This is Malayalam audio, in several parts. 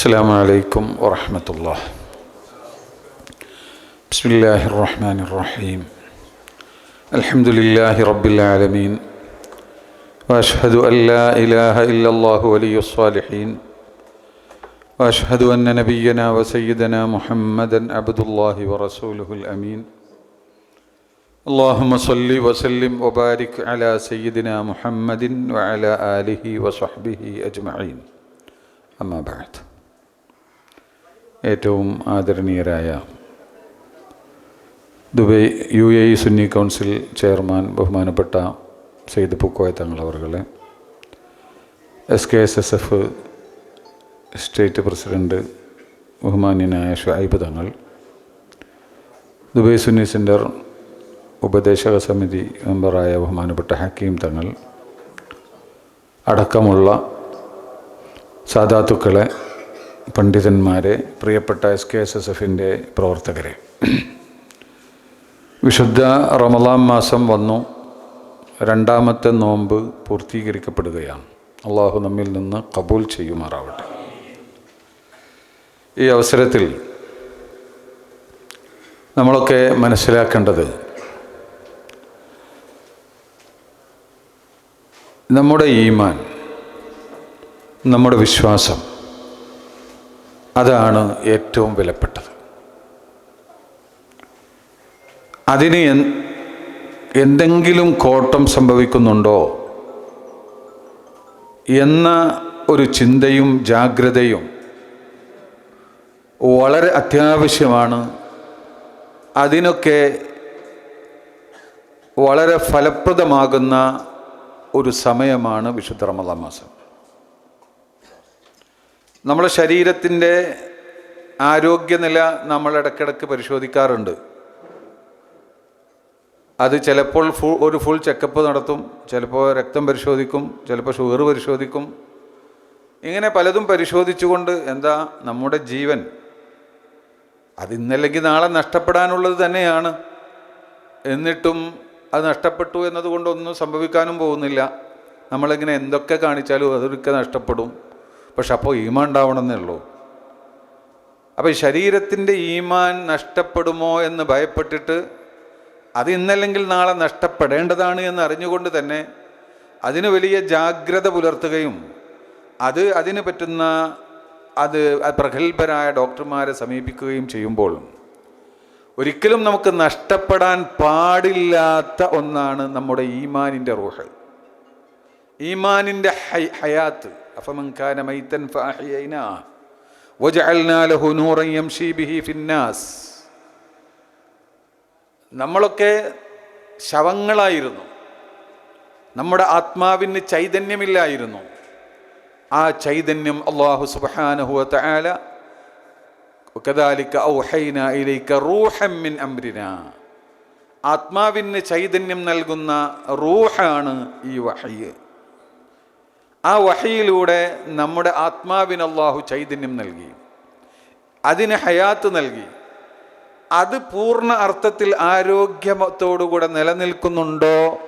السلام عليكم ورحمة الله. بسم الله الرحمن الرحيم. الحمد لله رب العالمين. وأشهد أن لا إله إلا الله ولي الصالحين. وأشهد أن نبينا وسيدنا محمدا عبد الله ورسوله الأمين. اللهم صل وسلم وبارك على سيدنا محمد وعلى آله وصحبه أجمعين. أما بعد. ഏറ്റവും ആദരണീയരായ Dubai U A E Sunni council chairman ബഹുമാനപ്പെട്ട Syed Pookoya Thangal അവർകളെ S K S S F state president ബഹുമാന്യനായ ഷായിബ് തങ്ങൾ ദുബൈ സുന്നി സെന്റർ ഉപദേശക സമിതി മെമ്പറായ ബഹുമാനപ്പെട്ട ഹക്കീം തങ്ങൾ അടക്കമുള്ള സാധാത്തുക്കളെ പണ്ഡിതന്മാരെ പ്രിയപ്പെട്ട എസ് കെ എസ് എസ് എഫിന്റെ പ്രവർത്തകരെ. വിശുദ്ധ റമലാം മാസം വന്നു. രണ്ടാമത്തെ നോമ്പ് പൂർത്തീകരിക്കപ്പെടുകയാണ്. അള്ളാഹു നമ്മിൽ നിന്ന് കബൂൽ ചെയ്യുമാറാവട്ടെ. ഈ അവസരത്തിൽ നമ്മളൊക്കെ മനസ്സിലാക്കേണ്ടത് നമ്മുടെ ഈമാൻ നമ്മുടെ വിശ്വാസം അതാണ് ഏറ്റവും വിലപ്പെട്ടത്. അതിന് എന്തെങ്കിലും കോട്ടം സംഭവിക്കുന്നുണ്ടോ? എന്ന ഒരു ചിന്തയും ജാഗ്രതയും വളരെ അത്യാവശ്യമാണ്. അതിനൊക്കെ വളരെ ഫലപ്രദമാകുന്ന ഒരു സമയമാണ് വിശുദ്ധ റമദാൻ മാസം. നമ്മുടെ ശരീരത്തിന്റെ ആരോഗ്യനില നമ്മൾ ഇടയ്ക്കിടയ്ക്ക് പരിശോധിക്കാറുണ്ട്. അത് ചിലപ്പോൾ ഫുൾ ഒരു ഫുൾ ചെക്കപ്പ് നടത്തും ചിലപ്പോൾ രക്തം പരിശോധിക്കും ചിലപ്പോൾ ഷുഗർ പരിശോധിക്കും. ഇങ്ങനെ പലതും പരിശോധിച്ചുകൊണ്ട് എന്താ നമ്മുടെ ജീവൻ അത് ഇന്നല്ലെങ്കിൽ നാളെ നഷ്ടപ്പെടാനുള്ളത് തന്നെയാണ്. എന്നിട്ടും അത് നഷ്ടപ്പെട്ടു എന്നതുകൊണ്ടൊന്നും സംഭവിക്കാനും പോകുന്നില്ല. നമ്മളിങ്ങനെ എന്തൊക്കെ കാണിച്ചാലും അതൊക്കെ നഷ്ടപ്പെടും. പക്ഷെ അപ്പോൾ ഈമാൻ ഉണ്ടാവണമെന്നേ ഉള്ളൂ. അപ്പോൾ ശരീരത്തിന്റെ ഈമാൻ നഷ്ടപ്പെടുമോ എന്ന് ഭയപ്പെട്ടിട്ട് അത് ഇന്നല്ലെങ്കിൽ നാളെ നഷ്ടപ്പെടേണ്ടതാണ് എന്ന് അറിഞ്ഞുകൊണ്ട് തന്നെ അതിന് വലിയ ജാഗ്രത പുലർത്തുകയും അത് അതിന് പറ്റുന്ന അത് പ്രഗത്ഭരായ ഡോക്ടർമാരെ സമീപിക്കുകയും ചെയ്യുമ്പോൾ ഒരിക്കലും നമുക്ക് നഷ്ടപ്പെടാൻ പാടില്ലാത്ത ഒന്നാണ് നമ്മുടെ ഈമാനിന്റെ റൂഹ്. ഈമാനിന്റെ ഹൈ- ഹയാത്ത് അഫമൻഖാന മൈത്തൻ ഫഅഹ്യൈന വജഅൽനാ ലഹു നൂറൻ യംശി ബിഹി ഫിന്നാസ് നമ്മളൊക്കെ ശവങ്ങളായിരുന്നു നമ്മുടെ ആത്മാവിന് ചൈതന്യമില്ലായിരുന്നു ആ ചൈതന്യം അള്ളാഹു സുബ്ഹാനഹു തആല وكذلك أوحينا إليك روحا من أمرنا ആത്മാവിന് ചൈതന്യം നൽകുന്ന റൂഹാണ് ഈ വഹയ്യ് ആ വഹയിലൂടെ നമ്മുടെ ആത്മാവിന് അള്ളാഹു ചൈതന്യം നൽകി. അതിന് ഹയാത്ത് നൽകി. അത് പൂർണ അർത്ഥത്തിൽ ആരോഗ്യത്തോടുകൂടെ നിലനിൽക്കുന്നുണ്ടോ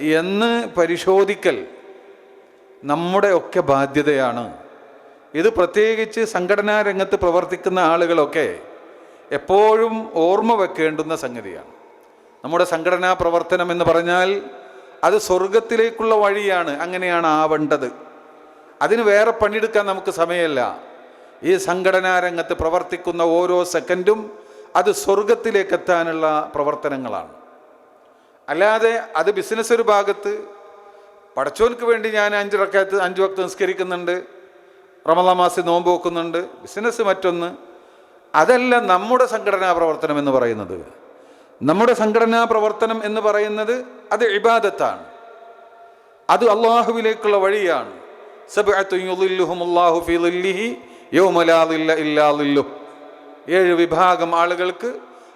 എന്ന് പരിശോധിക്കൽ നമ്മുടെ ഒക്കെ ബാധ്യതയാണ്. ഇത് പ്രത്യേകിച്ച് സംഘടനാ രംഗത്ത് പ്രവർത്തിക്കുന്ന ആളുകളൊക്കെ എപ്പോഴും ഓർമ്മ വെക്കേണ്ടുന്ന സംഗതിയാണ്. നമ്മുടെ സംഘടനാ പ്രവർത്തനം എന്ന് പറഞ്ഞാൽ അത് സ്വർഗത്തിലേക്കുള്ള വഴിയാണ് അങ്ങനെയാണ് ആവേണ്ടത്. അതിന് വേറെ പണിയെടുക്കാൻ നമുക്ക് സമയമല്ല. ഈ സംഘടനാ രംഗത്ത് പ്രവർത്തിക്കുന്ന ഓരോ സെക്കൻഡും അത് സ്വർഗത്തിലേക്ക് എത്താനുള്ള പ്രവർത്തനങ്ങളാണ്. അല്ലാതെ അത് ബിസിനസ് ഒരു ഭാഗത്ത് പടച്ചോർക്ക് വേണ്ടി ഞാൻ അഞ്ച് റക്കാത്ത് അഞ്ച് വക്ത് നിസ്കരിക്കുന്നുണ്ട് റമദാ മാസി നോമ്പ് വെക്കുന്നുണ്ട് ബിസിനസ് മറ്റൊന്ന്. അതല്ല നമ്മുടെ സംഘടനാ പ്രവർത്തനം എന്ന് പറയുന്നത്. നമ്മുടെ സംഘടനാ പ്രവർത്തനം എന്ന് പറയുന്നത് അത് ഇബാദത്താണ്. അത് അള്ളാഹുവിലേക്കുള്ള വഴിയാണ്. ഏഴ് വിഭാഗം ആളുകൾക്ക്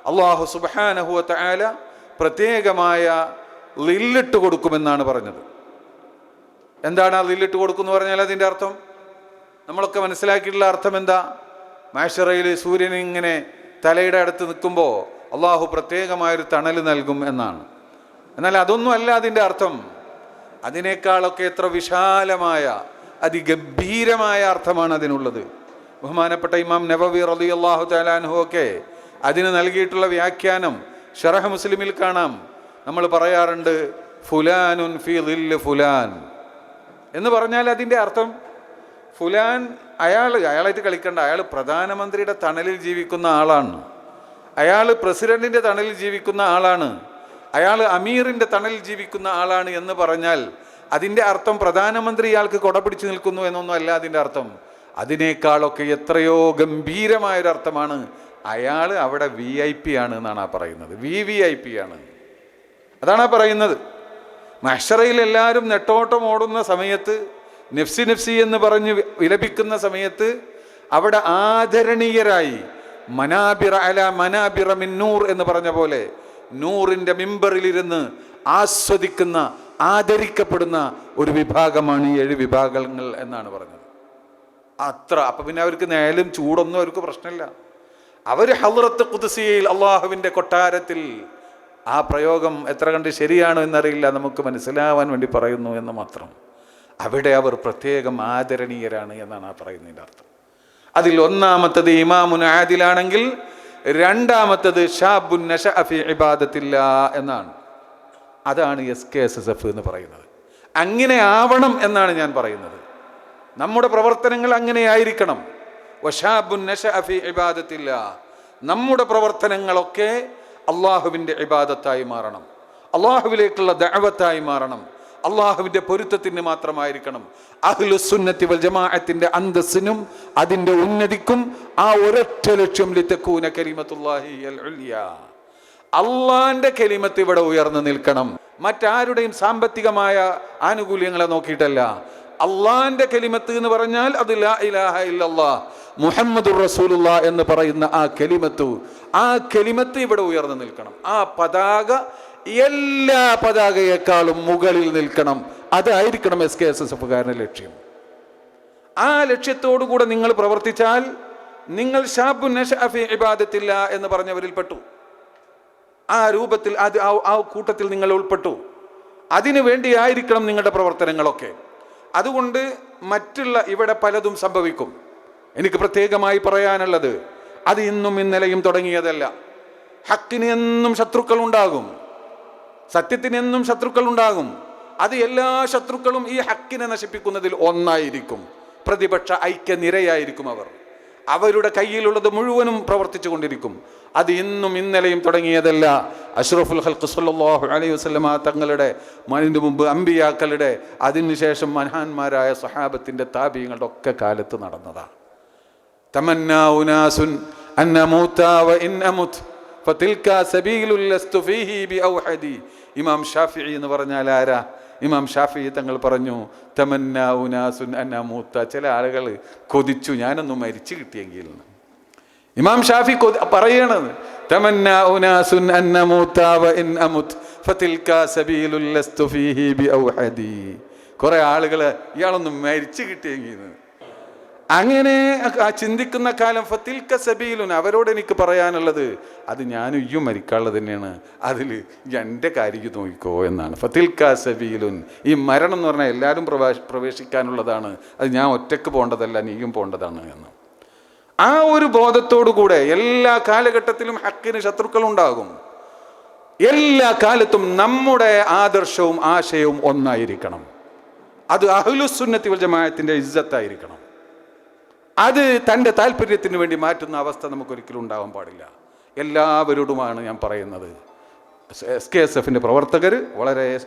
അള്ളാഹു സുബ്ഹാനഹു ആല പ്രത്യേകമായ ലില്ലിട്ട് കൊടുക്കുമെന്നാണ് പറഞ്ഞത്. എന്താണ് ആ ലില്ലിട്ട് കൊടുക്കുമെന്ന് പറഞ്ഞാൽ അതിന്റെ അർത്ഥം? നമ്മളൊക്കെ മനസ്സിലാക്കിയിട്ടുള്ള അർത്ഥം എന്താ? മാഷറയിൽ സൂര്യൻ ഇങ്ങനെ തലയുടെ അടുത്ത് നിൽക്കുമ്പോൾ അള്ളാഹു പ്രത്യേകമായൊരു തണൽ നൽകും എന്നാണ്. എന്നാൽ അതൊന്നും അല്ല അതിന്റെ അർത്ഥം. അതിനേക്കാളൊക്കെ എത്ര വിശാലമായ അതിഗംഭീരമായ അർത്ഥമാണ് അതിനുള്ളത്. ബഹുമാനപ്പെട്ട ഇമാം നബവി റലി അള്ളാഹു തലാൻഹു ഒക്കെ അതിന് നൽകിയിട്ടുള്ള വ്യാഖ്യാനം ഷറഹ് മുസ്ലിമിൽ കാണാം. നമ്മൾ പറയാറുണ്ട് ഫുലാനുൻ ഫി ഫുലാൻ. എന്ന് പറഞ്ഞാൽ അതിന്റെ അർത്ഥം ഫുലാൻ അയാൾ അയാളായിട്ട് കളിക്കേണ്ട അയാൾ പ്രധാനമന്ത്രിയുടെ തണലിൽ ജീവിക്കുന്ന ആളാണ്. അയാൾ പ്രസിഡന്റിന്റെ തണലിൽ ജീവിക്കുന്ന ആളാണ്. അയാൾ അമീറിന്റെ തണലിൽ ജീവിക്കുന്ന ആളാണ് എന്ന് പറഞ്ഞാൽ അതിന്റെ അർത്ഥം പ്രധാനമന്ത്രി ഇയാൾക്ക് കൊട പിടിച്ചു നിൽക്കുന്നു എന്നൊന്നും അല്ല അതിന്റെ അർത്ഥം. അതിനേക്കാളൊക്കെ എത്രയോ ഗംഭീരമായൊരർത്ഥമാണ് അയാൾ അവിടെ വി ഐ പി ആണ് എന്നാണ് ആ പറയുന്നത്. വി വി ഐ പി ആണ്. അതാണ് ആ പറയുന്നത്. മഷറയിൽ എല്ലാവരും നെട്ടോട്ടം ഓടുന്ന സമയത്ത് നെഫ്സി നെഫ്സി എന്ന് പറഞ്ഞ് വിലപിക്കുന്ന സമയത്ത് അവിടെ ആദരണീയരായി മനാബിറ അല മനാബിറ മിന്നൂർ എന്ന് പറഞ്ഞ പോലെ നൂറിന്റെ മിമ്പറിലിരുന്ന് ആസ്വദിക്കുന്ന ആദരിക്കപ്പെടുന്ന ഒരു വിഭാഗമാണ് ഈ ഏഴ് വിഭാഗങ്ങൾ എന്നാണ് പറഞ്ഞത്. അത്ര. അപ്പം പിന്നെ അവർക്ക് നേലും ചൂടൊന്നും അവർക്ക് പ്രശ്നമില്ല. അവർ ഹലറത്ത് കുതിസിയയിൽ അള്ളാഹുവിന്റെ കൊട്ടാരത്തിൽ ആ പ്രയോഗം എത്ര കണ്ട് ശരിയാണോ എന്നറിയില്ല. നമുക്ക് മനസ്സിലാവാൻ വേണ്ടി പറയുന്നു എന്ന് മാത്രം. അവിടെ അവർ പ്രത്യേകം ആദരണീയരാണ് എന്നാണ് ആ പറയുന്നതിന്റെ അർത്ഥം. അതിൽ ഒന്നാമത്തത് ഇമാമുൻ ആദിലാണെങ്കിൽ രണ്ടാമത്തത് ഷാബുൻ നഷ അഫി ഇബാദത്തില്ല എന്നാണ്. അതാണ് S K S S F എന്ന് പറയുന്നത്. അങ്ങനെ ആവണം എന്നാണ് ഞാൻ പറയുന്നത്. നമ്മുടെ പ്രവർത്തനങ്ങൾ അങ്ങനെ ആയിരിക്കണം. വശാബുൻ നഷ ഫീ ഇബാദത്തില്ല. നമ്മുടെ പ്രവർത്തനങ്ങളൊക്കെ അള്ളാഹുവിന്റെ ഇബാദത്തായി മാറണം. അള്ളാഹുവിലേക്കുള്ള ദഅവത്തായി മാറണം. അള്ളാഹുവിന്റെ പൊരുത്തത്തിന് മാത്രമായിരിക്കണം. അഹ്ലുസുന്നത്തി വൽ ജമാഅത്തിന്റെ അന്തസ്സിനും അതിന്റെ ഉന്നതിക്കും ആ ഒരൊറ്റ ലക്ഷ്യം ലിത്തക്കൂന കരീമത്തുല്ലാഹി അള്ളാന്റെ കെലിമത്ത് ഇവിടെ ഉയർന്നു നിൽക്കണം. മറ്റാരുടെയും സാമ്പത്തികമായ ആനുകൂല്യങ്ങളെ നോക്കിയിട്ടല്ല. അള്ളാന്റെ കെലിമത്ത് എന്ന് പറഞ്ഞാൽ അത് ഇലാഹ ഇല്ലല്ലാ മുഹമ്മദുർ റസൂലുള്ള എന്ന് പറയുന്ന ആ കെലിമത്ത് ആ കെലിമത്ത് ഇവിടെ ഉയർന്നു നിൽക്കണം. ആ പതാക എല്ലാ പതാകയേക്കാളും മുകളിൽ നിൽക്കണം. അതായിരിക്കണം എസ് കെ എസ് എസ് എഫുകാരന്റെ ലക്ഷ്യം. ആ ലക്ഷ്യത്തോടു കൂടെ നിങ്ങൾ പ്രവർത്തിച്ചാൽ നിങ്ങൾ ഷാബു നഷാഫി ഇബാദത്തില്ല എന്ന് പറഞ്ഞവരിൽ പെട്ടു. ആ രൂപത്തിൽ അത് ആ കൂട്ടത്തിൽ നിങ്ങൾ ഉൾപ്പെട്ടു. അതിനു വേണ്ടിയായിരിക്കണം നിങ്ങളുടെ പ്രവർത്തനങ്ങളൊക്കെ. അതുകൊണ്ട് മറ്റുള്ള ഇവിടെ പലതും സംഭവിക്കും. എനിക്ക് പ്രത്യേകമായി പറയാനുള്ളത് അത് ഇന്നും ഇന്നലെയും തുടങ്ങിയതല്ല. ഹക്കിന് എന്നും ശത്രുക്കൾ ഉണ്ടാകും സത്യത്തിന് ശത്രുക്കളുണ്ടാകും. അത് എല്ലാ ശത്രുക്കളും ഈ ഹക്കിനെ നശിപ്പിക്കുന്നതിൽ ഒന്നായിരിക്കും. പ്രതിപക്ഷ ഐക്യനിരയായിരിക്കും അവർ. അവരുടെ കയ്യിലുള്ളത് മുഴുവനും പ്രവർത്തിച്ചു കൊണ്ടിരിക്കും അത് ഇന്നും ഇന്നലെയും തുടങ്ങിയതല്ല. അഷ്റഫുൽ ഹൽക്ക് സല്ലല്ലാഹു അലൈഹി വസ്ലമ തങ്ങളുടെ മണിന് മുമ്പ് അമ്പിയാക്കളുടെ അതിനുശേഷം മഹാന്മാരായ സഹാബത്തിന്റെ താപീയങ്ങളുടെ ഒക്കെ കാലത്ത് നടന്നതാണ് തമന്നാസുൻ ഇൻ സബീലുൽ ഫീഹി ബിഔഹദി ഇമാം ഷാഫി എന്ന് പറഞ്ഞാൽ ആരാ ഇമാം ഷാഫി തങ്ങൾ പറഞ്ഞു തമന്ന ഉനാസുൻ മൂത്ത ചില ആളുകൾ കൊതിച്ചു ഞാനൊന്ന് മരിച്ചു കിട്ടിയെങ്കിൽ. ഇമാം ഷാഫി കൊതി- പറയണത് തമന്ന ഉനാസുൻ മൂത്താവ ഇൻ അമുത് സബീലുൽ ഫീഹി ബിഔഹദി കുറെ ആളുകൾ ഇയാളൊന്ന് മരിച്ചു കിട്ടിയെങ്കിൽ. അങ്ങനെ ചിന്തിക്കുന്ന കാലം ഫത്തിൽക്ക സബീലുൻ അവരോട് എനിക്ക് പറയാനുള്ളത് അത് ഞാനും ഇയ്യും മരിക്കാനുള്ളത് തന്നെയാണ്. അതിൽ എന്റെ കാര്യം നോക്കിക്കോ എന്നാണ്. ഫത്തിൽക്ക സബീലുൻ ഈ മരണം എന്ന് പറഞ്ഞാൽ എല്ലാവരും പ്രവേശ പ്രവേശിക്കാനുള്ളതാണ്. അത് ഞാൻ ഒറ്റയ്ക്ക് പോകേണ്ടതല്ല നീയും പോകേണ്ടതാണ് എന്ന്. ആ ഒരു ബോധത്തോടു കൂടെ എല്ലാ കാലഘട്ടത്തിലും ഹക്കിന് ശത്രുക്കൾ ഉണ്ടാകും എല്ലാ കാലത്തും നമ്മുടെ ആദർശവും ആശയവും ഒന്നായിരിക്കണം. അത് അഹ്ലുസുന്നത്തി വൽ ജമാഅത്തിന്റെ ഇജ്ജത്തായിരിക്കണം അത് തന്റെ താല്പര്യത്തിന് വേണ്ടി മാറ്റുന്ന അവസ്ഥ നമുക്കൊരിക്കലും ഉണ്ടാവാൻ പാടില്ല. എല്ലാവരോടുമാണ് ഞാൻ പറയുന്നത്. എസ് കെ എസ് എഫിന്റെ പ്രവർത്തകർ വളരെ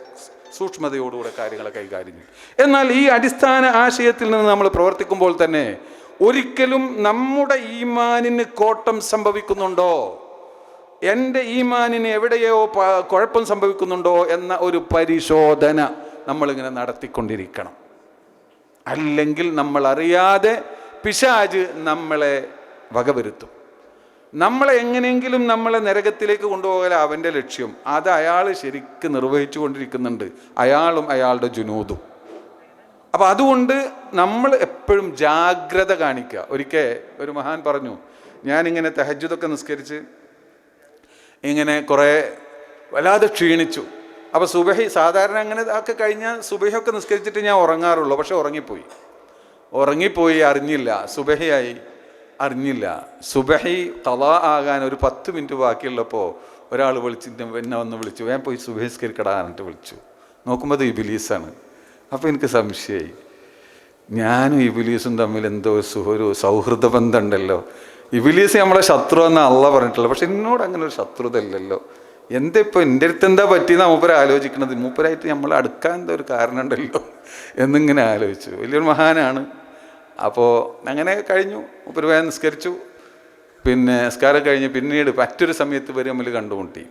സൂക്ഷ്മതയോടുകൂടെ കാര്യങ്ങളെ കൈകാര്യം ചെയ്യും. എന്നാൽ ഈ അടിസ്ഥാന ആശയത്തിൽ നിന്ന് നമ്മൾ പ്രവർത്തിക്കുമ്പോൾ തന്നെ ഒരിക്കലും നമ്മുടെ ഈമാനിന് കോട്ടം സംഭവിക്കുന്നുണ്ടോ? എന്റെ ഈമാനിന് എവിടെയോ കുഴപ്പം സംഭവിക്കുന്നുണ്ടോ എന്ന ഒരു പരിശോധന നമ്മളിങ്ങനെ നടത്തിക്കൊണ്ടിരിക്കണം. അല്ലെങ്കിൽ നമ്മൾ അറിയാതെ പിശാജ് നമ്മളെ വകവരുത്തും. നമ്മളെ എങ്ങനെയെങ്കിലും നമ്മളെ നരകത്തിലേക്ക് കൊണ്ടുപോകല അവന്റെ ലക്ഷ്യം. അത് അയാൾ ശരിക്കും നിർവഹിച്ചു കൊണ്ടിരിക്കുന്നുണ്ട്. അയാളും അയാളുടെ ജുനൂതും അപ്പം അതുകൊണ്ട് നമ്മൾ എപ്പോഴും ജാഗ്രത കാണിക്കുക. ഒരിക്കൽ ഒരു മഹാൻ പറഞ്ഞു ഞാനിങ്ങനെ തെഹജുദൊക്കെ നിസ്കരിച്ച് ഇങ്ങനെ കുറേ വല്ലാതെ ക്ഷീണിച്ചു. അപ്പോൾ സുബഹി സാധാരണ അങ്ങനെ ഒക്കെ കഴിഞ്ഞാൽ സുബഹിയൊക്കെ നിസ്കരിച്ചിട്ട് ഞാൻ ഉറങ്ങാറുള്ളൂ. പക്ഷെ ഉറങ്ങിപ്പോയി. ഉറങ്ങിപ്പോയി അറിഞ്ഞില്ല സുബഹയായി അറിഞ്ഞില്ല. സുബഹി കല ആകാൻ ഒരു പത്ത് മിനിറ്റ് ബാക്കിയുള്ളപ്പോൾ ഒരാൾ വിളിച്ച് എന്നെ വന്ന് വിളിച്ചു. ഞാൻ പോയി സുബഹിസ്കരിക്കടാന്നിട്ട് വിളിച്ചു. നോക്കുമ്പോൾ അത് ഇബിലീസാണ്. അപ്പോൾ എനിക്ക് സംശയമായി ഞാനും ഇബിലീസും തമ്മിൽ എന്തോ സു- ഒരു സൗഹൃദ ബന്ധമുണ്ടല്ലോ. ഇബിലീസ് നമ്മളെ ശത്രു എന്ന് അല്ല പറഞ്ഞിട്ടില്ല പക്ഷെ എന്നോട് അങ്ങനെ ഒരു ശത്രുത ഇല്ലല്ലോ. എന്താ ഇപ്പോൾ എന്റെ അടുത്ത് എന്താ പറ്റിയെന്ന് മൂപ്പര ആലോചിക്കണത്. മൂപ്പരായിട്ട് നമ്മളെ അടുക്കാൻ എന്തോ ഒരു കാരണം ഉണ്ടല്ലോ. എന്നിങ്ങനെ ആലോചിച്ചു. വലിയൊരു മഹാനാണ്. അപ്പോൾ അങ്ങനെ കഴിഞ്ഞു. മൂപ്പര് വേഗം നിസ്കരിച്ചു. പിന്നെ നിസ്കാരം കഴിഞ്ഞ് പിന്നീട് മറ്റൊരു സമയത്ത് വരെ നമ്മൾ കണ്ടുമുട്ടി.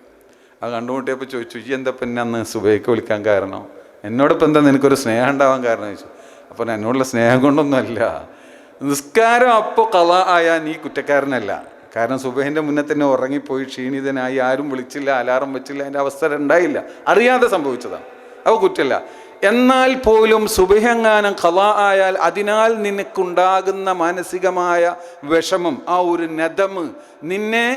ആ കണ്ടുമുട്ടിയപ്പോൾ ചോദിച്ചു ഈ എന്താ പിന്നെ അന്ന് സുബൈക്ക് വിളിക്കാൻ കാരണം? എന്നോടൊപ്പം എന്താ നിനക്കൊരു സ്നേഹം ഉണ്ടാവാൻ കാരണം? ചോദിച്ചു. അപ്പോൾ എന്നോടുള്ള സ്നേഹം കൊണ്ടൊന്നുമല്ല. നിസ്കാരം അപ്പോൾ കള ആയാൽ നീ കുറ്റക്കാരനല്ല. കാരണം സുബൈന്റെ മുന്നേ തന്നെ ഉറങ്ങിപ്പോയി ക്ഷീണിതനായി ആരും വിളിച്ചില്ല അലാറം വെച്ചില്ല അതിന്റെ അവസരം ഉണ്ടായില്ല. അറിയാതെ സംഭവിച്ചതാണ്. അപ്പോൾ കുറ്റമല്ല എന്നാൽ പോലും സുബഹങ്ങാനം കഥ ആയാൽ അതിനാൽ നിനക്കുണ്ടാകുന്ന മാനസികമായ വിഷമം ആ ഒരു നദമ് നിന്നെ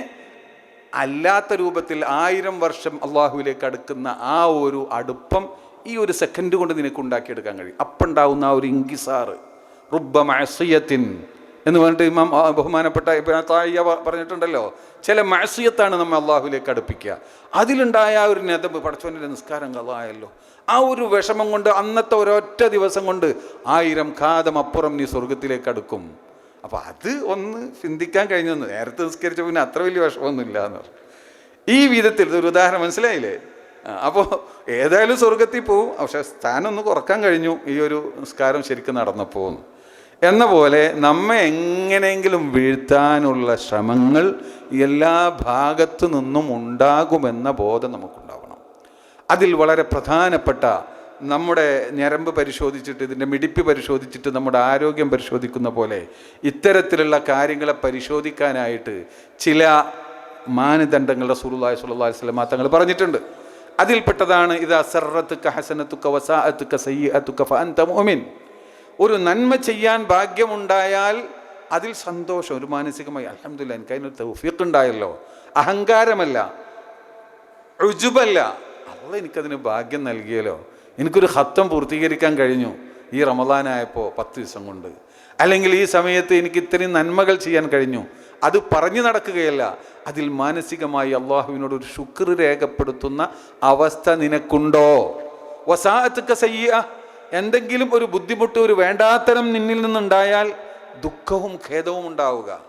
അല്ലാത്ത രൂപത്തിൽ ആയിരം വർഷം അള്ളാഹുവിലേക്ക് അടുക്കുന്ന ആ ഒരു അടുപ്പം ഈ ഒരു സെക്കൻഡ് കൊണ്ട് നിനക്ക് ഉണ്ടാക്കിയെടുക്കാൻ കഴിയും. അപ്പുണ്ടാവുന്ന ആ ഒരു ഇങ്കിസാറ് റുബ്ബ മഅസിയത്തിൻ എന്ന് പറഞ്ഞിട്ട് ഇമാം ബഹുമാനപ്പെട്ട തായ്യ പറഞ്ഞിട്ടുണ്ടല്ലോ. ചില മഴസിയത്താണ് നമ്മൾ അള്ളാഹുലേക്ക് അടുപ്പിക്കുക. അതിലുണ്ടായ ആ ഒരു നെതമ്പ് പടച്ചോന്റെ നിസ്കാരം കഥായല്ലോ ആ ഒരു വിഷമം കൊണ്ട് അന്നത്തെ ഒരൊറ്റ ദിവസം കൊണ്ട് ആയിരം ഖാദം അപ്പുറം നീ സ്വർഗത്തിലേക്ക് അടുക്കും. അപ്പോൾ അത് ഒന്ന് ചിന്തിക്കാൻ കഴിഞ്ഞെന്ന്. നേരത്തെ നിസ്കരിച്ച പിന്നെ അത്ര വലിയ വിഷമമൊന്നുമില്ല എന്ന് പറഞ്ഞു. ഈ വിധത്തിൽ ഒരു ഉദാഹരണം മനസ്സിലായില്ലേ? അപ്പോൾ ഏതായാലും സ്വർഗത്തിൽ പോവും. പക്ഷെ സ്ഥാനം ഒന്ന് കുറയ്ക്കാൻ കഴിഞ്ഞു. ഈ ഒരു നിസ്കാരം ശരിക്കും നടന്നപ്പോൾ എന്ന പോലെ നമ്മെ എങ്ങനെയെങ്കിലും വീഴ്ത്താനുള്ള ശ്രമങ്ങൾ എല്ലാ ഭാഗത്തു നിന്നും ഉണ്ടാകുമെന്ന ബോധം നമുക്കുണ്ടാവണം അതിൽ വളരെ പ്രധാനപ്പെട്ട നമ്മുടെ ഞരമ്പ് പരിശോധിച്ചിട്ട് ഇതിന്റെ മിടിപ്പ് പരിശോധിച്ചിട്ട് നമ്മുടെ ആരോഗ്യം പരിശോധിക്കുന്ന പോലെ ഇത്തരത്തിലുള്ള കാര്യങ്ങളെ പരിശോധിക്കാനായിട്ട് ചില മാനദണ്ഡങ്ങളുടെ സ്വല്ലല്ലാഹി അലൈഹി വസല്ലം തങ്ങൾ പറഞ്ഞിട്ടുണ്ട്. അതിൽപ്പെട്ടതാണ് ഇത് അസറത്തുക്ക ഹസനത്തുക്ക വസാഅത്തുക്ക സയ്യത്തുക്ക ഫഅന്ത ഒരു നന്മ ചെയ്യാൻ ഭാഗ്യമുണ്ടായാൽ അതിൽ സന്തോഷം ഒരു മാനസികമായി അലഹമില്ല എനിക്ക് അതിനൊരു തൗഫീഖ് ഉണ്ടായല്ലോ. അഹങ്കാരമല്ല ഉജുബല്ല അള്ള എനിക്കതിന് ഭാഗ്യം നൽകിയല്ലോ. എനിക്കൊരു ഹത്തം പൂർത്തീകരിക്കാൻ കഴിഞ്ഞു ഈ റമദാനായപ്പോൾ പത്ത് ദിവസം കൊണ്ട്. അല്ലെങ്കിൽ ഈ സമയത്ത് എനിക്ക് ഇത്രയും നന്മകൾ ചെയ്യാൻ കഴിഞ്ഞു. അത് പറഞ്ഞു നടക്കുകയല്ല. അതിൽ മാനസികമായി അള്ളാഹുവിനോട് ഒരു ശുക്ർ രേഖപ്പെടുത്തുന്ന അവസ്ഥ നിനക്കുണ്ടോ? വസാഹത്തൊക്കെ സയ്യ എന്തെങ്കിലും ഒരു ബുദ്ധിമുട്ട് ഒരു വേണ്ടാത്തരം നിന്നിൽ നിന്നുണ്ടായാൽ ദുഃഖവും ഖേദവും ഉണ്ടാവുക.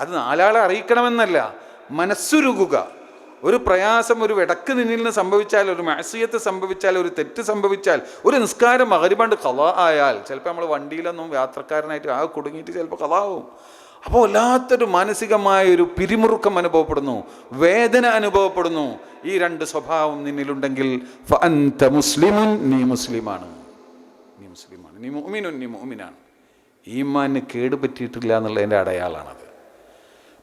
അത് നാലാളെ അറിയിക്കണമെന്നല്ല മനസ്സുരുകുക. ഒരു പ്രയാസം ഒരു വിടക്ക് നിന്നിൽ നിന്ന് സംഭവിച്ചാൽ ഒരു മാസിയത്ത് സംഭവിച്ചാൽ ഒരു തെറ്റ് സംഭവിച്ചാൽ ഒരു നിസ്കാരം മകരിപണ്ട് കഥ ആയാൽ ചിലപ്പോൾ നമ്മൾ വണ്ടിയിലൊന്നും യാത്രക്കാരനായിട്ട് ആ കുടുങ്ങിയിട്ട് ചിലപ്പോൾ കഥാവും അപ്പോൾ വല്ലാത്തൊരു മാനസികമായ ഒരു പിരിമുറുക്കം അനുഭവപ്പെടുന്നു വേദന അനുഭവപ്പെടുന്നു. ഈ രണ്ട് സ്വഭാവം നിന്നിലുണ്ടെങ്കിൽ ഫഅൻത മുസ്ലിമുൻ നീ മുസ്ലിമാണ്. നീ മുസ്ലിമാണ്. നീ മുഅ്മിനുൻ നീ മുഅ്മിനാണ്. ഈമാന് കേട് പറ്റിയിട്ടില്ല എന്നുള്ളതിന്റെ അടയാളാണത്.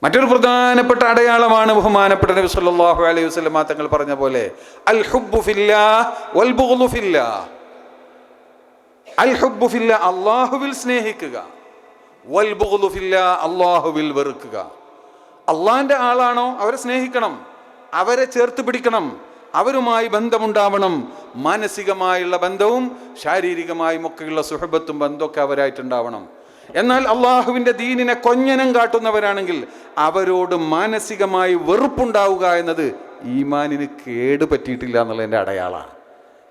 മറ്റൊരു പ്രധാനപ്പെട്ട അടയാളമാണ് ബഹുമാനപ്പെട്ട നബി സല്ലല്ലാഹു അലൈഹി വസല്ലമ തങ്ങൾ പറഞ്ഞ പോലെ അൽ ഹുബ്ബു ഫില്ലാ വൽ ബുഗ്ളു ഫില്ലാ. അൽ ഹുബ്ബു ഫില്ലാ അല്ലാഹുവിൽ സ്നേഹിക്കുക വൽ ബുഗ്ളു ഫില്ലാ അല്ലാഹുവിൽ വെറുക്കുക. അള്ളാന്റെ ആളാണോ? അവരെ സ്നേഹിക്കണം അവരെ ചേർത്ത് പിടിക്കണം അവരുമായി ബന്ധമുണ്ടാവണം. മാനസികമായുള്ള ബന്ധവും ശാരീരികമായും ഒക്കെയുള്ള സുഹബത്തും ബന്ധമൊക്കെ അവരായിട്ടുണ്ടാവണം. എന്നാൽ അള്ളാഹുവിന്റെ ദീനിനെ കൊഞ്ഞനം കാട്ടുന്നവരാണെങ്കിൽ അവരോട് മാനസികമായി വെറുപ്പുണ്ടാവുക എന്നത് ഈമാനിന് കേട് പറ്റിയിട്ടില്ല എന്നുള്ളതിന്റെ അടയാളമാണ്.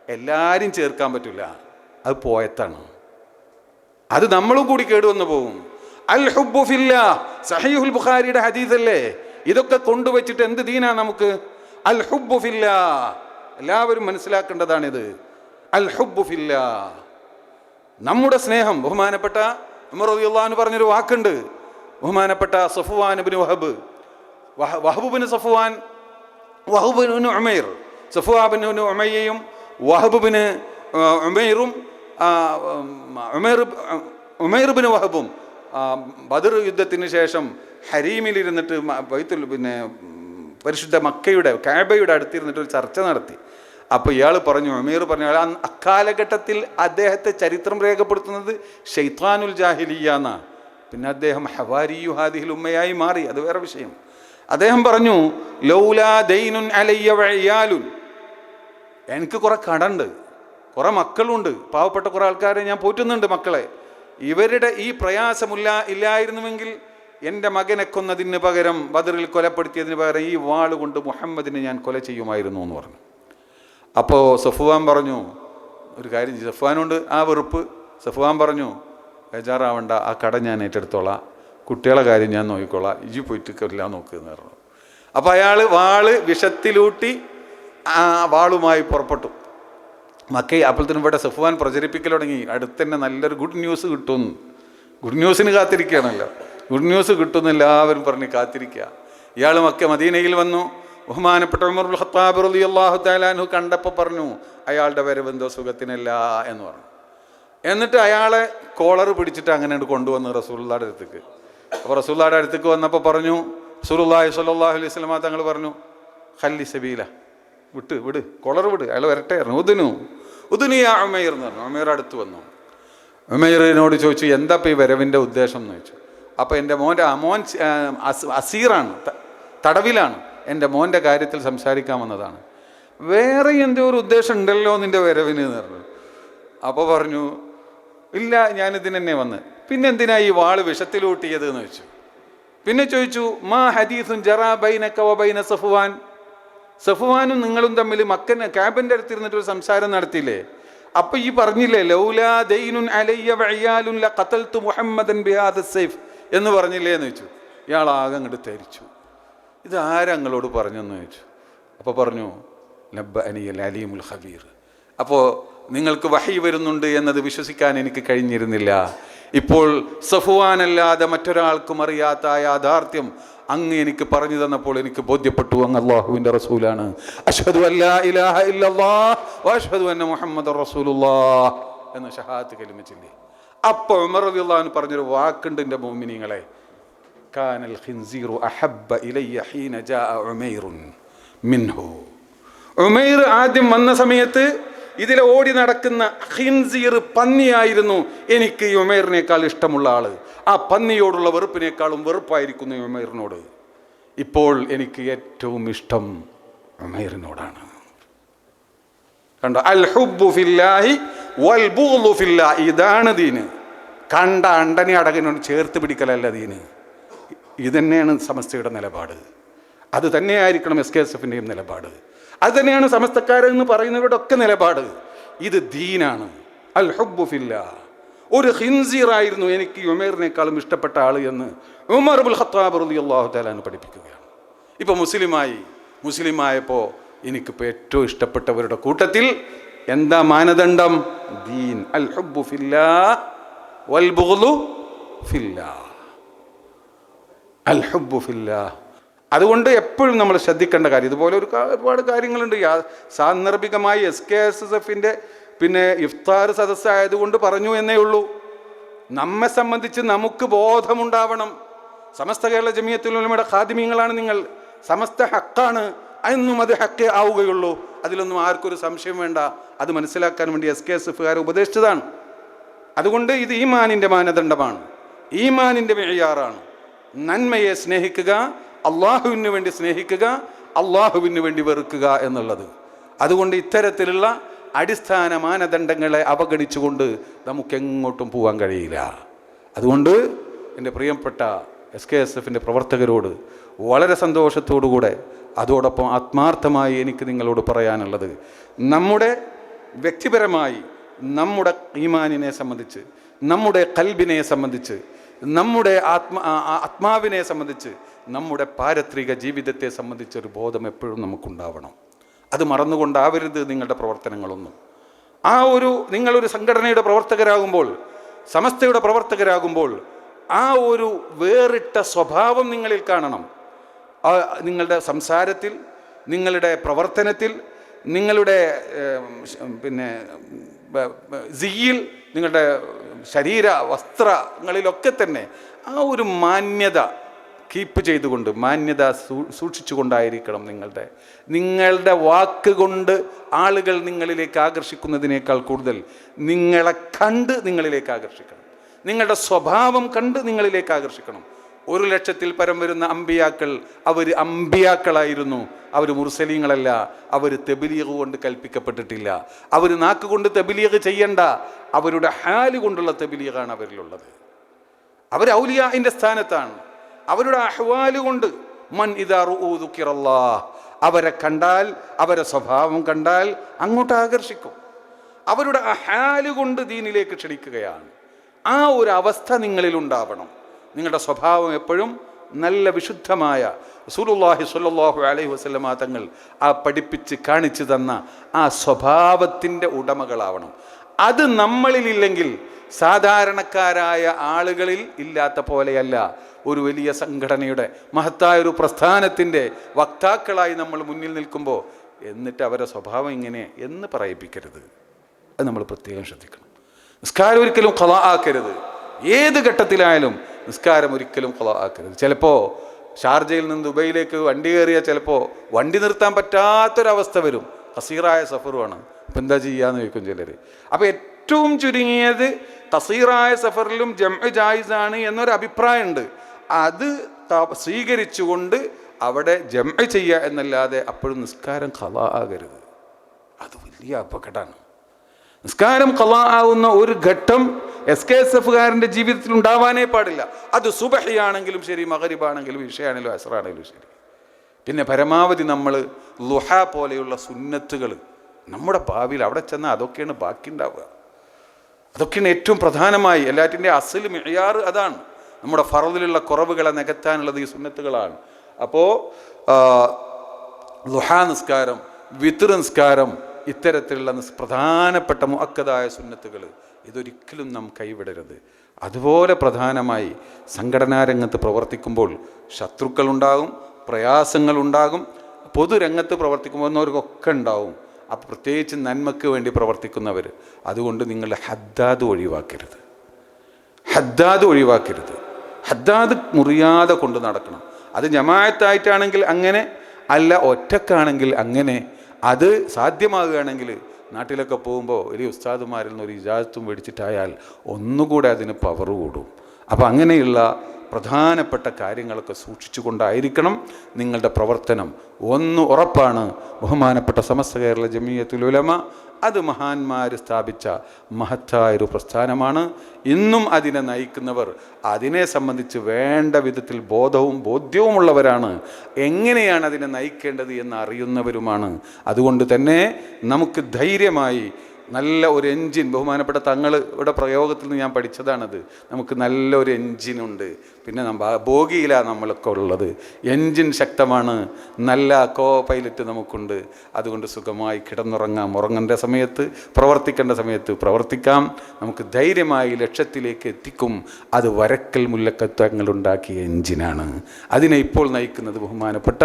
എല്ലാവരും ചേർക്കാൻ പറ്റില്ല. അത് പോയത്താണ്. അത് നമ്മളും കൂടി കേടുവന്നു പോകും അൽ ഹുബ്ബു ഫില്ല. സഹീഹുൽ ബുഖാരിയുടെ ഹദീസല്ലേ? ഇതൊക്കെ കൊണ്ടുവച്ചിട്ട് എന്ത് ദീനാ നമുക്ക്? അൽ ഹുബ്ബു ഫില്ല. എല്ലാവരും മനസ്സിലാക്കേണ്ടതാണിത്. അൽ ഹുബ്ബു ഫില്ല. നമ്മുടെ സ്നേഹം ബഹുമാനപ്പെട്ട ഉമർ പറഞ്ഞൊരു വാക്കുണ്ട്. ബഹുമാനപ്പെട്ട സഫുവാൻ ബിൻ വഹബ്. വഹബുബിന് സഫുവാൻ വഹബുബിന് ഉമൈർ. സഫുവാബിൻ ഉമയ്യയും വഹബ് ബിൻ ഉമൈറും ഉമൈർ ഉമൈർ വഹബും ബദർ യുദ്ധത്തിന് ശേഷം ഹരീമിലിരുന്നിട്ട് ബൈത്തുൽ പിന്നെ പരിശുദ്ധ മക്കയുടെ കാബയുടെ അടുത്തിരുന്നിട്ട് ഒരു ചർച്ച നടത്തി. അപ്പോൾ ഇയാൾ പറഞ്ഞു അമീർ പറഞ്ഞു "അയാൾ അക്കാലഘട്ടത്തിൽ അദ്ദേഹത്തെ ചരിത്രം രേഖപ്പെടുത്തുന്നത് ഷെയ്ത്താനുൽ ജാഹിലിയ എന്നാ പിന്നെ അദ്ദേഹം ഹവാരിയു ഹാദിഹിൽ ഉമ്മയായി മാറി അത് വേറെ വിഷയം. അദ്ദേഹം പറഞ്ഞു ലൗലാ ദൈനുൻ അലയ്യ വഴിയാലുൻ എനിക്ക് കുറെ കടണ്ട് കുറെ മക്കളുണ്ട് പാവപ്പെട്ട കുറെ ആൾക്കാരെ ഞാൻ പോറ്റുന്നുണ്ട് മക്കളെ. ഇവരുടെ ഈ പ്രയാസമില്ല ഇല്ലായിരുന്നുവെങ്കിൽ എന്റെ മകനെ കൊന്നതിന് പകരം ബദറിൽ കൊലപ്പെടുത്തിയതിന് പകരം ഈ വാൾ കൊണ്ട് മുഹമ്മദിനെ ഞാൻ കൊല ചെയ്യുമായിരുന്നു എന്ന് പറഞ്ഞു. അപ്പോൾ സഫുവാൻ പറഞ്ഞു ഒരു കാര്യം സഫുവാനുണ്ട് ആ വെറുപ്പ്. സഫുവാൻ പറഞ്ഞു ബേജാറാവണ്ട ആ കട ഞാൻ ഏറ്റെടുത്തോളാം. കുട്ടികളെ കാര്യം ഞാൻ നോക്കിക്കോളാം. ഇജി പോയിട്ട് കൊല്ലാൻ നോക്കുമെന്ന് പറഞ്ഞു. അപ്പോൾ അയാൾ വാൾ വിഷത്തിലൂട്ടി ആ വാളുമായി പുറപ്പെട്ടു. മക്കൈ അപ്പോഴത്തേനും ഇവിടെ സഫുവാൻ പ്രചരിപ്പിക്കൽ തുടങ്ങി. അടുത്ത് തന്നെ നല്ലൊരു ഗുഡ് ന്യൂസ് കിട്ടും ഗുഡ് ന്യൂസിന് കാത്തിരിക്കുകയാണല്ലോ. ഗുഡ് ന്യൂസ് കിട്ടുമെന്ന് എല്ലാവരും പറഞ്ഞ് കാത്തിരിക്കുക. ഇയാൾ മക്ക മദീനയിൽ വന്നു. ബഹുമാനപ്പെട്ട ഉമർ ഖത്താബ് റലി അള്ളാഹു താലാൻഹു കണ്ടപ്പോൾ പറഞ്ഞു അയാളുടെ വരവ് എന്തോ സുഖത്തിനല്ല എന്ന് പറഞ്ഞു. എന്നിട്ട് അയാളെ കോളർ പിടിച്ചിട്ട് അങ്ങനെ കൊണ്ടുവന്നു റസൂലുള്ളാടെ അടുത്തേക്ക്. അപ്പോൾ റസൂലുള്ളാടെ അടുത്തേക്ക് വന്നപ്പോൾ പറഞ്ഞു റസൂലുള്ളാഹി സ്വല്ലല്ലാഹു അലൈഹി വസല്ലമ തങ്ങൾ പറഞ്ഞു ഹല്ലി സബീല വിട്ട് വിട് കോളർ വിട് അയാൾ വരട്ടെ പറഞ്ഞു. ഉദുനു ഉദുനിയ ഉമൈർ എന്ന് പറഞ്ഞു. ഉമൈർ അടുത്ത് വന്നു. ഉമൈറിനോട് ചോദിച്ചു എന്താ ഇപ്പോൾ ഈ വരവിന്റെ ഉദ്ദേശം? എന്ന് ചോദിച്ചു. അപ്പോൾ എന്റെ മോന്റെ അമോൻ അസീറാണ് തടവിലാണ്. എന്റെ മോന്റെ കാര്യത്തിൽ സംസാരിക്കാൻ വന്നതാണ് വേറെ എന്തോ ഒരു ഉദ്ദേശം ഉണ്ടല്ലോ നിന്റെ വരവിന് എന്ന് പറഞ്ഞു. അപ്പോൾ പറഞ്ഞു ഇല്ല ഞാനിതിന് തന്നെ വന്ന്. പിന്നെ എന്തിനാ ഈ വാൾ വിഷത്തിലൂട്ടിയത് എന്ന് വെച്ചു പിന്നെ ചോദിച്ചു മാ ഹദീസും ജറാ ബൈനക വ ബൈന സഫുവാൻ. സഫുവാനും നിങ്ങളും തമ്മിൽ മക്കൻ ക്യാബിന്റെ അടുത്തിരുന്നിട്ട് ഒരു സംസാരം നടത്തിയില്ലേ? അപ്പൊ ഈ പറഞ്ഞില്ലേ ലൗലാ ദൈനുൻ അലയ്യ വഅയാലുൻ ലഖതൽതു മുഹമ്മദൻ ബിഹാദ് സൈഫ് എന്ന് പറഞ്ഞില്ലേ എന്ന് ചോദിച്ചു. ഇയാൾ ആകെ അങ്ങോട്ട് തരിച്ചു. ഇത് ആരങ്ങളോട് പറഞ്ഞെന്ന് ചോദിച്ചു? അപ്പോൾ പറഞ്ഞു നബ്ബ അനിയൽ അലീമുൽ ഹബീർ അപ്പോൾ നിങ്ങൾക്ക് വഹി വരുന്നുണ്ട് എന്നത് വിശ്വസിക്കാൻ എനിക്ക് കഴിഞ്ഞിരുന്നില്ല. ഇപ്പോൾ സഫുവാനല്ലാതെ മറ്റൊരാൾക്കും അറിയാത്ത യാഥാർത്ഥ്യം അങ്ങ് എനിക്ക് പറഞ്ഞു തന്നപ്പോൾ എനിക്ക് ബോധ്യപ്പെട്ടു അങ്ങ് അള്ളാഹുവിന്റെ റസൂലാണ്. അഷ്ഹദു അല്ലാ ഇലാഹ അഷ്ഹദു അന്ന മുഹമ്മദ് എന്ന് ഷഹാത്ത് ഷഹാദത്ത് ചൊല്ലി. അപ്പോൾ ഉമർ അൻഹു പറഞ്ഞൊരു വാക്കുണ്ട് എന്റെ മോമിനിങ്ങളെ. കാനൽ ഖിൻസീറു അഹബ്ബ ഇലയ്യ ഹീന جاء عمير മിൻഹു ഉമൈർ ആദ്യം വന്ന സമയത്ത് ഇതിൽ ഓടി നടക്കുന്ന ഖിൻസീർ പന്നിയായിരുന്നു. എനിക്ക് ഉമൈറിനേക്കാൾ ഇഷ്ടമുള്ള ആൾ. ആ പന്നിയോടുള്ള വെറുപ്പിനേക്കാളും വെറുപ്പായിരിക്കുന്നു ഉമൈറിനോട്. ഇപ്പോൾ എനിക്ക് ഏറ്റവും ഇഷ്ടം ഉമൈറിനോടാണ്. കണ്ടോ? അൽ ഹുബ്ബു ഫില്ലാഹി വൽ ബുഗ്ളു ഫില്ലാഹി. ഇതാണ് ദീന്. കണ്ട അണ്ടനെ അടകിനോട് ചേർത്ത് പിടിക്കലല്ല ദീന്. ഇതന്നെയാണ് സമസ്തയുടെ നിലപാട്. അത് തന്നെയായിരിക്കണം എസ് കെ എസ് എഫിന്റെയും നിലപാട്. അത് തന്നെയാണ് സമസ്തക്കാരെന്ന് പറയുന്നവരുടെ ഒക്കെ നിലപാട്. ഇത് ദീനാണ്. അൽ ഹുബ്ബു ഫില്ല. ഒരു ഹിൻസീറായിരുന്നു എനിക്ക് ഉമേറിനേക്കാളും ഇഷ്ടപ്പെട്ട ആൾ എന്ന് ഉമർ അബുൽ ഖത്താബ് അലി അള്ളാഹു താലാന്ന് പഠിപ്പിക്കുകയാണ്. ഇപ്പോൾ മുസ്ലിമായി മുസ്ലിമായപ്പോൾ എനിക്കിപ്പോൾ ഏറ്റവും ഇഷ്ടപ്പെട്ടവരുടെ കൂട്ടത്തിൽ എന്താ മാനദണ്ഡം? ദീൻ. അൽ ഹുബ്ബു ഫില്ലാ വൽ ഫില്ലാ. അൽ ഹുബ്ബു ഫില്ലാ അതുകൊണ്ട് എപ്പോഴും നമ്മൾ ശ്രദ്ധിക്കേണ്ട കാര്യം ഇതുപോലെ ഒരു ഒരുപാട് കാര്യങ്ങളുണ്ട്. സാന്ദർഭികമായി എസ് കെ എസ് എസ് എഫിന്റെ പിന്നെ ഇഫ്താർ സദസ്സായതുകൊണ്ട് പറഞ്ഞു എന്നേ ഉള്ളൂ. നമ്മെ സംബന്ധിച്ച് നമുക്ക് ബോധമുണ്ടാവണം. സമസ്ത കേരള ജമിയത്തുലമയുടെ ഖാദിമീങ്ങളാണ് നിങ്ങൾ. സമസ്ത ഹക്കാണ്. എന്നും അത് ഹക്കേ ആവുകയുള്ളൂ. അതിലൊന്നും ആർക്കൊരു സംശയം വേണ്ട. അത് മനസ്സിലാക്കാൻ വേണ്ടി എസ് കെ എസ് എഫുകാരെ ഉപദേശിച്ചതാണ്. അതുകൊണ്ട് ഇത് ഈമാനിന്റെ മാനദണ്ഡമാണ്. ഈമാനിന്റെ മെയ്യാറാണ് നന്മയെ സ്നേഹിക്കുക അള്ളാഹുവിന് വേണ്ടി സ്നേഹിക്കുക അള്ളാഹുവിന് വേണ്ടി വെറുക്കുക എന്നുള്ളത്. അതുകൊണ്ട് ഇത്തരത്തിലുള്ള അടിസ്ഥാന മാനദണ്ഡങ്ങളെ അവഗണിച്ചുകൊണ്ട് നമുക്ക് എങ്ങോട്ടും പോകാൻ കഴിയില്ല. അതുകൊണ്ട് എന്റെ പ്രിയപ്പെട്ട എസ് കെ എസ് എഫിന്റെ പ്രവർത്തകരോട് വളരെ സന്തോഷത്തോടുകൂടെ അതോടൊപ്പം ആത്മാർത്ഥമായി എനിക്ക് നിങ്ങളോട് പറയാനുള്ളത്. നമ്മുടെ വ്യക്തിപരമായി നമ്മുടെ ഈമാനിനെ സംബന്ധിച്ച് നമ്മുടെ കൽബിനെ സംബന്ധിച്ച് നമ്മുടെ ആത്മാ ആത്മാവിനെ സംബന്ധിച്ച് നമ്മുടെ പാരത്രിക ജീവിതത്തെ സംബന്ധിച്ചൊരു ബോധം എപ്പോഴും നമുക്കുണ്ടാവണം. അത് മറന്നുകൊണ്ടാവരുത് നിങ്ങളുടെ പ്രവർത്തനങ്ങളൊന്നും. ആ ഒരു നിങ്ങളൊരു സംഘടനയുടെ പ്രവർത്തകരാകുമ്പോൾ സമസ്തയുടെ പ്രവർത്തകരാകുമ്പോൾ ആ ഒരു വേറിട്ട സ്വഭാവം നിങ്ങളിൽ കാണണം. നിങ്ങളുടെ സംസാരത്തിൽ നിങ്ങളുടെ പ്രവർത്തനത്തിൽ നിങ്ങളുടെ പിന്നെ സിയിൽ നിങ്ങളുടെ ശരീര വസ്ത്രങ്ങളിലൊക്കെ തന്നെ ആ ഒരു മാന്യത കീപ്പ് ചെയ്തുകൊണ്ട് മാന്യത സൂക്ഷിച്ചുകൊണ്ടായിരിക്കണം നിങ്ങളുടെ നിങ്ങളുടെ വാക്ക് കൊണ്ട് ആളുകൾ നിങ്ങളിലേക്ക് ആകർഷിക്കുന്നതിനേക്കാൾ കൂടുതൽ നിങ്ങളെ കണ്ട് നിങ്ങളിലേക്ക് ആകർഷിക്കണം. നിങ്ങളുടെ സ്വഭാവം കണ്ട് നിങ്ങളിലേക്ക് ആകർഷിക്കണം. ഒരു ലക്ഷത്തിൽ പരം വരുന്ന അമ്പിയാക്കൾ അവർ അമ്പിയാക്കളായിരുന്നു. അവർ മുർസലീങ്ങളല്ല അവർ തെബിലീഗ് കൊണ്ട് കൽപ്പിക്കപ്പെട്ടിട്ടില്ല. അവർ നാക്ക് കൊണ്ട് തെബിലീഗ് ചെയ്യണ്ട അവരുടെ ഹാൽ കൊണ്ടുള്ള തെബിലീഗാണ് അവരിലുള്ളത്. അവർ ഔലിയാഹിന്റെ സ്ഥാനത്താണ്. അവരുടെ അഹ്വാൽ കൊണ്ട് മൻ ഇതാറുക്കിറല്ലാ അവരെ കണ്ടാൽ അവരെ സ്വഭാവം കണ്ടാൽ അങ്ങോട്ട് ആകർഷിക്കും. അവരുടെ അഹാൽ കൊണ്ട് ദീനിലേക്ക് ക്ഷണിക്കുകയാണ്. ആ ഒരു അവസ്ഥ നിങ്ങളിൽ ഉണ്ടാവണം നിങ്ങളുടെ സ്വഭാവം എപ്പോഴും നല്ല വിശുദ്ധമായ. റസൂലുള്ളാഹി സുല്ലാഹു അലൈഹി വസ്ലമാ തങ്ങൾ ആ പഠിപ്പിച്ച് കാണിച്ചു തന്ന ആ സ്വഭാവത്തിന്റെ ഉടമകളാവണം. അത് നമ്മളിലില്ലെങ്കിൽ സാധാരണക്കാരായ ആളുകളിൽ ഇല്ലാത്ത പോലെയല്ല. ഒരു വലിയ സംഘടനയുടെ മഹത്തായ ഒരു പ്രസ്ഥാനത്തിന്റെ വക്താക്കളായി നമ്മൾ മുന്നിൽ നിൽക്കുമ്പോൾ എന്നിട്ട് അവരുടെ സ്വഭാവം ഇങ്ങനെ എന്ന് പറയിപ്പിക്കരുത്. അത് നമ്മൾ പ്രത്യേകം ശ്രദ്ധിക്കണം. നിസ്കാരം ഒരിക്കലും കല ആക്കരുത്. ഏത് ഘട്ടത്തിലായാലും നിസ്കാരം ഒരിക്കലും കൊള ആക്കരുത്. ചിലപ്പോൾ ഷാർജയിൽ നിന്ന് ദുബൈയിലേക്ക് വണ്ടി കയറിയാൽ ചിലപ്പോൾ വണ്ടി നിർത്താൻ പറ്റാത്തൊരവസ്ഥ വരും. കസീറായ സഫറുമാണ് ഇപ്പം എന്താ ചെയ്യാന്ന് ചോദിക്കും ചിലർ അപ്പോൾ ഏറ്റവും ചുരുങ്ങിയത് തസീറായ സഫറിലും ജം ജായിസാണ് എന്നൊരു അഭിപ്രായമുണ്ട്. അത് സ്വീകരിച്ചുകൊണ്ട് അവിടെ ജം ചെയ്യുക എന്നല്ലാതെ അപ്പോഴും നിസ്കാരം കഥ ആകരുത്. അത് വലിയ അപകടമാണ്. നിസ്കാരം കലാ ആവുന്ന ഒരു ഘട്ടം എസ് കെ എസ് എഫുകാരന്റെ ജീവിതത്തിൽ ഉണ്ടാവാനേ പാടില്ല. അത് സുബഹിയാണെങ്കിലും ശരി മകരിബാണെങ്കിലും ഇഷയാണെങ്കിലും അസറാണെങ്കിലും ശരി. പിന്നെ പരമാവധി നമ്മൾ ലുഹ പോലെയുള്ള സുന്നത്തുകൾ നമ്മുടെ ഭാവിയിൽ അവിടെ ചെന്നാൽ അതൊക്കെയാണ് ബാക്കി ഉണ്ടാവുക. അതൊക്കെയാണ് ഏറ്റവും പ്രധാനമായി. എല്ലാറ്റിന്റെ അസൽ മെയ്യാറ് അതാണ്. നമ്മുടെ ഫറദിലുള്ള കുറവുകളെ നികത്താനുള്ളത് ഈ സുന്നത്തുകളാണ്. അപ്പോൾ ലുഹാ നിസ്കാരം വിത്ര നിസ്കാരം ഇത്തരത്തിലുള്ള പ്രധാനപ്പെട്ട മുഅക്കതായ സുന്നത്തുകൾ ഇതൊരിക്കലും നാം കൈവിടരുത്. അതുപോലെ പ്രധാനമായി സംഘടനാ രംഗത്ത് പ്രവർത്തിക്കുമ്പോൾ ശത്രുക്കളുണ്ടാകും പ്രയാസങ്ങളുണ്ടാകും പൊതുരംഗത്ത് പ്രവർത്തിക്കുമ്പോന്നവർക്കൊക്കെ ഉണ്ടാവും. അപ്പോൾ പ്രത്യേകിച്ച് നന്മയ്ക്ക് വേണ്ടി പ്രവർത്തിക്കുന്നവർ അതുകൊണ്ട് നിങ്ങൾ ഹദ്ദാദ് ഒഴിവാക്കരുത്. ഹദ്ദാദ് ഒഴിവാക്കരുത്. ഹദ്ദാദ് മുറിയാതെ കൊണ്ട് നടക്കണം. അത് ജമായത്തായിട്ടാണെങ്കിൽ അങ്ങനെ അല്ല ഒറ്റക്കാണെങ്കിൽ അങ്ങനെ അത് സാധ്യമാകുകയാണെങ്കിൽ നാട്ടിലൊക്കെ പോകുമ്പോൾ വലിയ ഉസ്താദുമാരിൽ നിന്ന് ഒരു ഇജാസത്തും മേടിച്ചിട്ടായാൽ ഒന്നുകൂടെ അതിന് പവർ കൂടും. അപ്പോൾ അങ്ങനെയുള്ള പ്രധാനപ്പെട്ട കാര്യങ്ങളൊക്കെ സൂക്ഷിച്ചുകൊണ്ടായിരിക്കണം നിങ്ങളുടെ പ്രവർത്തനം. ഒന്ന് ഉറപ്പാണ് ബഹുമാനപ്പെട്ട സമസ്ത കേരള ജമീയത്തുൽ ഉലമ അത് മഹാന്മാർ സ്ഥാപിച്ച മഹത്തായൊരു പ്രസ്ഥാനമാണ്. ഇന്നും അതിനെ നയിക്കുന്നവർ അതിനെ സംബന്ധിച്ച് വേണ്ട വിധത്തിൽ ബോധവും ബോധ്യവുമുള്ളവരാണ്. എങ്ങനെയാണ് അതിനെ നയിക്കേണ്ടത് എന്ന് അറിയുന്നവരുമാണ്. അതുകൊണ്ട് തന്നെ നമുക്ക് ധൈര്യമായി നല്ല ഒരു എൻജിൻ ബഹുമാനപ്പെട്ട തങ്ങൾ ഇവിടെ പ്രയോഗത്തിൽ നിന്ന് ഞാൻ പഠിച്ചതാണത്. നമുക്ക് നല്ലൊരു എൻജിനുണ്ട് പിന്നെ നമ്മ ബോഗിയിലാണ് നമ്മളൊക്കെ ഉള്ളത്. എൻജിൻ ശക്തമാണ്. നല്ല കോ പൈലറ്റ് നമുക്കുണ്ട്. അതുകൊണ്ട് സുഖമായി കിടന്നുറങ്ങാം. ഉറങ്ങേണ്ട സമയത്ത് പ്രവർത്തിക്കേണ്ട സമയത്ത് പ്രവർത്തിക്കാം. നമുക്ക് ധൈര്യമായി ലക്ഷ്യത്തിലേക്ക് എത്തിക്കും. അത് വരക്കൽ മുല്ലക്കത്വങ്ങൾ ഉണ്ടാക്കിയ എൻജിനാണ്. അതിനെ ഇപ്പോൾ നയിക്കുന്നത് ബഹുമാനപ്പെട്ട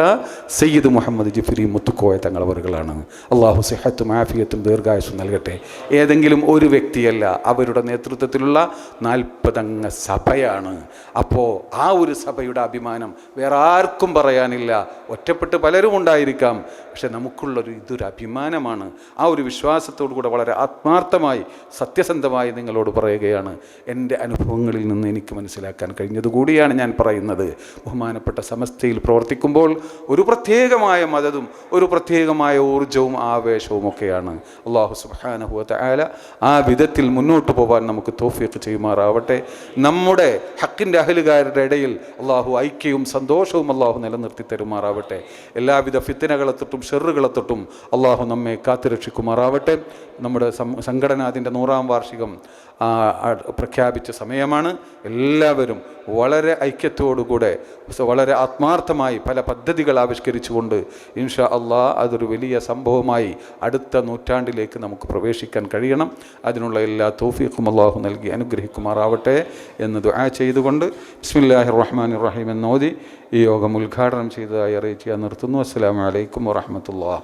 സയ്യിദ് മുഹമ്മദ് ജിഫിരി മുത്തുക്കോയ തങ്ങളവറുകളാണ് അള്ളാഹു സിഹത്തും ആഫിയത്തും ദീർഘായുസും നൽകട്ടെ. ഏതെങ്കിലും ഒരു വ്യക്തിയല്ല അവരുടെ നേതൃത്വത്തിലുള്ള നാൽപ്പതംഗ സഭയാണ്. അപ്പോൾ ആ ഒരു സഭയുടെ അഭിമാനം വേറെ ആർക്കും പറയാനില്ല. ഒറ്റപ്പെട്ട് പലരും ഉണ്ടായിരിക്കാം. പക്ഷെ നമുക്കുള്ളൊരു ഇതൊരു അഭിമാനമാണ്. ആ ഒരു വിശ്വാസത്തോടു കൂടെ വളരെ ആത്മാർത്ഥമായി സത്യസന്ധമായി നിങ്ങളോട് പറയുകയാണ്. എന്റെ അനുഭവങ്ങളിൽ നിന്ന് എനിക്ക് മനസ്സിലാക്കാൻ കഴിഞ്ഞതുകൂടിയാണ് ഞാൻ പറയുന്നത്. ബഹുമാനപ്പെട്ട സമസ്തയിൽ പ്രവർത്തിക്കുമ്പോൾ ഒരു പ്രത്യേകമായ മതതും ഒരു പ്രത്യേകമായ ഊർജവും ആവേശവും ഒക്കെയാണ്. അള്ളാഹു സുബാനഹുവത്ത ആല ആ വിധത്തിൽ മുന്നോട്ട് പോകാൻ നമുക്ക് തോഫിയൊക്കെ ചെയ്യുമാറാവട്ടെ. നമ്മുടെ ഹക്കിന്റെ അഹലുകാരുടെ ഇടയിൽ അള്ളാഹു ഐക്യവും സന്തോഷവും അള്ളാഹു നിലനിർത്തി തരുമാറാവട്ടെ. എല്ലാവിധ ഫിത്തിനകളെ തൊട്ടും ഷെറുകളെ തൊട്ടും അള്ളാഹു നമ്മെ കാത്തുരക്ഷിക്കുമാറാവട്ടെ. നമ്മുടെ സംഘടന അതിന്റെ നൂറാം വാർഷികം പ്രഖ്യാപിച്ച സമയമാണ്. എല്ലാവരും വളരെ ഐക്യത്തോടുകൂടെ വളരെ ആത്മാർത്ഥമായി പല പദ്ധതികൾ ആവിഷ്കരിച്ചുകൊണ്ട് ഇൻഷാ അള്ളാ അതൊരു വലിയ സംഭവമായി അടുത്ത നൂറ്റാണ്ടിലേക്ക് നമുക്ക് പ്രവേശിക്കാൻ കഴിയണം. അതിനുള്ള എല്ലാ തോഫീഖും അള്ളാഹു നൽകി അനുഗ്രഹിക്കുമാറാവട്ടെ എന്ന് ദുആ ചെയ്തുകൊണ്ട് ബിസ്മില്ലാഹി റഹ്മാൻ റഹീം എന്നോദി ഈ യോഗം ഉദ്ഘാടനം ചെയ്തതായി അറിയിച്ച് ഞാൻ നിർത്തുന്നു. അസ്സാം വലൈക്കും വറഹമത്തുള്ള